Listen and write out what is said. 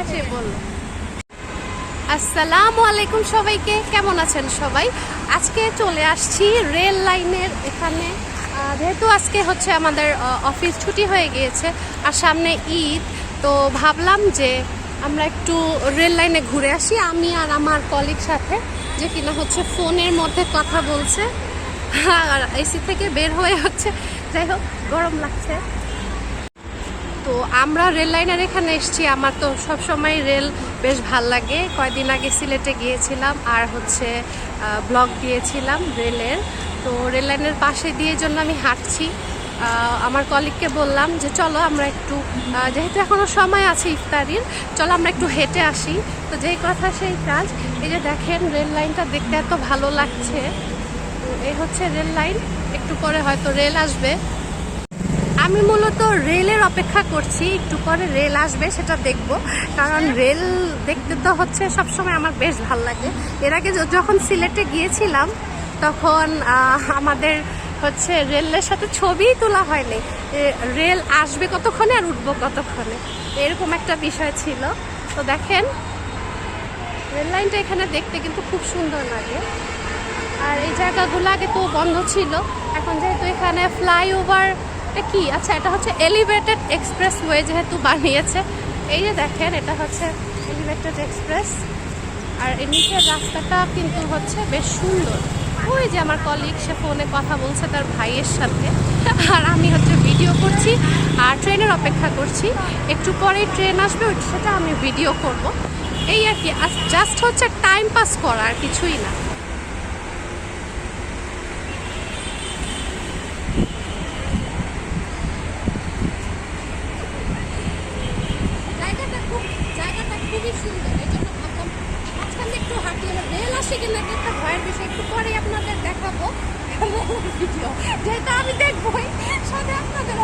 আছে বলল আসসালামু আলাইকুম সবাইকে, কেমন আছেন সবাই? আজকে চলে আসছি রেল লাইনের এখানে। যেহেতু আজকে হচ্ছে আমাদের অফিস ছুটি হয়ে গিয়েছে আর সামনে ঈদ, তো ভাবলাম যে আমরা একটু রেল লাইনে ঘুরে আসি, আমি আর আমার কলিগ সাথে, যে কিনা হচ্ছে ফোনের মধ্যে কথা বলছে। আর এসি থেকে বের হয়ে হচ্ছে, যাই হোক, গরম লাগছে। তো আমরা রেল লাইনের এখানে এসেছি। আমার তো সব সময় রেল বেশ ভালো লাগে। কয়দিন আগে সিলেটে গিয়েছিলাম আর হচ্ছে ব্লগ দিয়েছিলাম রেলের। তো রেল লাইনের পাশে দিয়ে জন্য আমি হাঁটছি। আমার কলিগকে বললাম যে, চলো আমরা একটু যেহেতু এখনও সময় আছে ইফতারির, চলো আমরা একটু হেঁটে আসি। তো যেই কথা সেই কাজ। এই যে দেখেন রেল লাইনটা দেখতে এত ভালো লাগছে। তো এই হচ্ছে রেল লাইন একটু পরে হয়তো রেল আসবে। আমি মূলত রেলের অপেক্ষা করছি। একটু পরে রেল আসবে সেটা দেখব। কারণ রেল দেখতে তো হচ্ছে সবসময় আমার বেশ ভালো লাগে। এর আগে যখন সিলেটে গিয়েছিলাম তখন আমাদের হচ্ছে রেলের সাথে ছবিই তোলা হয়নি। রেল আসবে কতক্ষণে আর উঠবো কতক্ষণে? এরকম একটা বিষয় ছিল। তো দেখেন রেল লাইনটা এখানে দেখতে কিন্তু খুব সুন্দর লাগে। আর এই জায়গাগুলো আগে তো বন্ধ ছিল। এখন যেহেতু এখানে ফ্লাইওভার এটা কি? আচ্ছা এটা হচ্ছে এলিভেটেড এক্সপ্রেস ওয়ে যেহেতু বানিয়েছে। এই যে দেখেন, এটা হচ্ছে এলিভেটেড এক্সপ্রেস আর এর নিচের রাস্তাটা কিন্তু হচ্ছে বেশ সুন্দর। ওই যে আমার কলিগ সে ফোনে কথা বলছে তার ভাইয়ের সাথে। আর আমি হচ্ছে ভিডিও করছি আর ট্রেনের অপেক্ষা করছি। একটু পরেই ট্রেন আসবে সেটা আমি ভিডিও করব। এই আর কি জাস্ট হচ্ছে টাইম পাস করা, আর কিছুই না জায়গাটা খুব জায়গাটা খুবই সুন্দর এই জন্য ভাবলাম মাঝখানে হাঁটি হলো রেল আসে কিনা একটা ভয়ের বিষয়, একটু পরে আপনাদের দেখাবো। ভিডিও যেহেতু আমি দেখবই, সাথে আপনাদের